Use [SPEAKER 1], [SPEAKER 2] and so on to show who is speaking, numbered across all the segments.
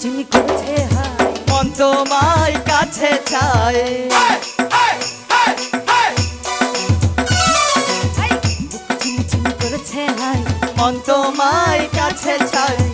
[SPEAKER 1] ঝিমি করছে হাই
[SPEAKER 2] মন তোমায় কাছে চাই
[SPEAKER 1] মন তোমায় কাছে চাই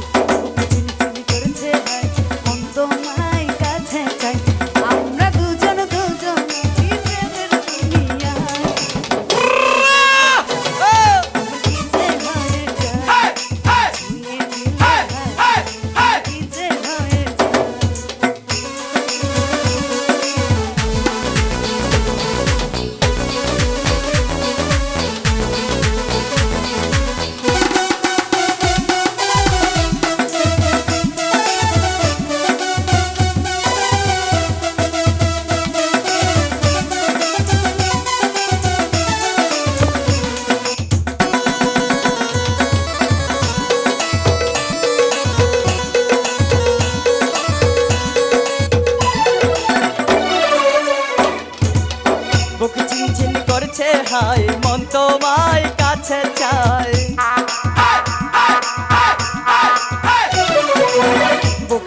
[SPEAKER 2] হাই মন তোমায় কাছে চাই বুক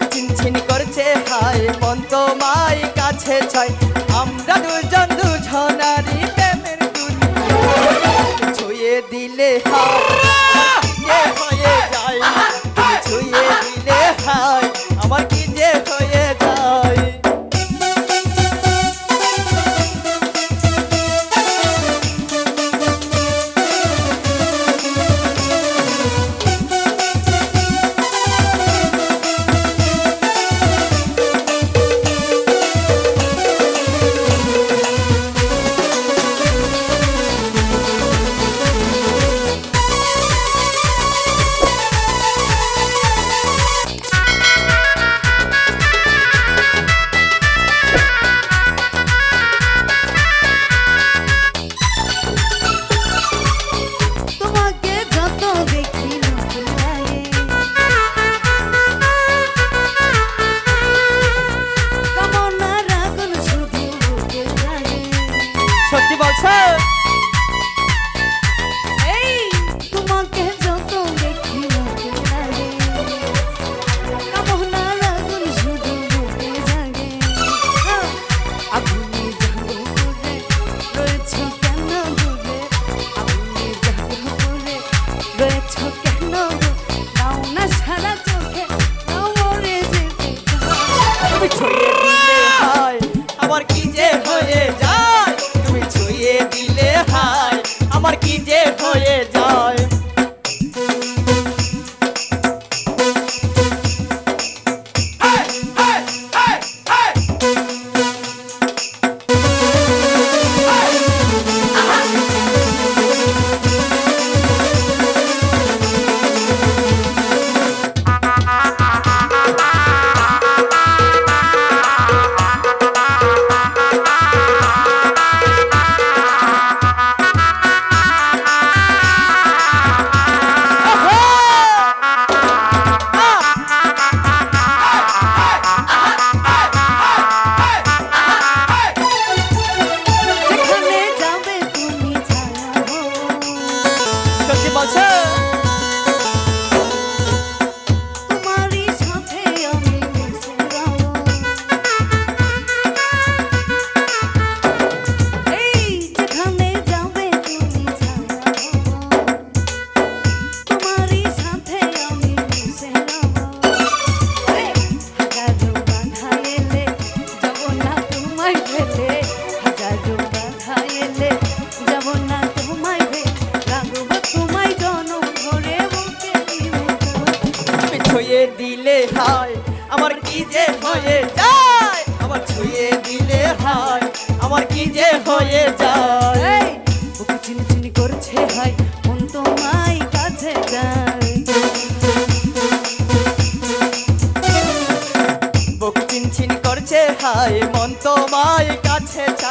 [SPEAKER 2] ছুঁয়ে দিলে হায়, আমার কি যে হয়ে যায়? তুমি ছুঁয়ে দিলে হায়, আমার কি যে হয়ে যায়? আমার কি যে হয়ে যায়?
[SPEAKER 1] বুক চিনচিনি করছে হাই মন তোমায় কাছে যায়।
[SPEAKER 2] বুক চিনচিনি করছে হাই মন তোমায় কাছে যায়।